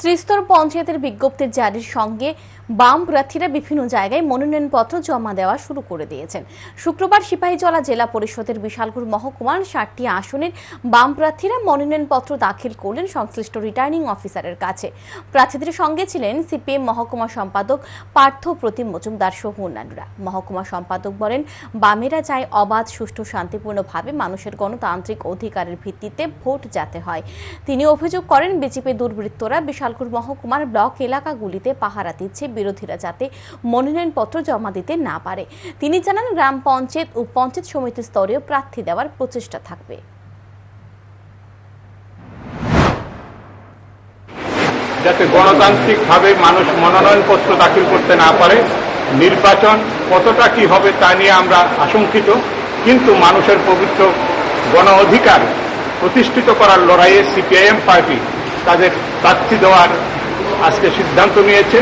ত্রিস্তর পঞ্চায়েতের বিজ্ঞপ্তির জারির সঙ্গে বাম প্রার্থীরা বিভিন্ন জায়গায় মনোনয়নপত্র জমা দেওয়া শুরু করে দিয়েছেন। শুক্রবার সিপাহীজলা জেলা পরিষদের বিশালপুর মহকুমার ষাটটি আসনের বাম প্রার্থীরা মনোনয়নপত্র দাখিল করলেন সংশ্লিষ্ট রিটার্নিং অফিসারের কাছে। প্রার্থীদের সঙ্গে ছিলেন সিপিএম মহকুমা সম্পাদক পার্থ প্রতিম মজুমদার সহ অন্যান্যরা। মহকুমা সম্পাদক বলেন, বামেরা চায় অবাধ, সুষ্ঠু, শান্তিপূর্ণভাবে মানুষের গণতান্ত্রিক অধিকারের ভিত্তিতে ভোট যাতে হয়। তিনি অভিযোগ করেন, বিজেপি দুর্বৃত্তরা বিশালপুর মহকুমার ব্লক এলাকাগুলিতে পাহারা দিচ্ছে বিরোধীরা যাতে মনোনয়নপত্র জমা দিতে না পারে। তিনি জানান, গ্রাম পঞ্চায়েত ও পঞ্চায়েত সমিতি স্তরেও প্রার্থী দেওয়ার প্রচেষ্টা থাকবে। যাতে গণতান্ত্রিকভাবে মানুষ মনোনয়নপত্র দাখিল করতে না পারে, নির্বাচন কতটা কি হবে তা নিয়ে আমরা আশঙ্কিত, কিন্তু মানুষের পবিত্র গণ অধিকার প্রতিষ্ঠিত করার লড়াইয়ে সিপিআইএম পার্টি তাদের প্রার্থী দেওয়ার আজকে সিদ্ধান্ত নিয়েছে।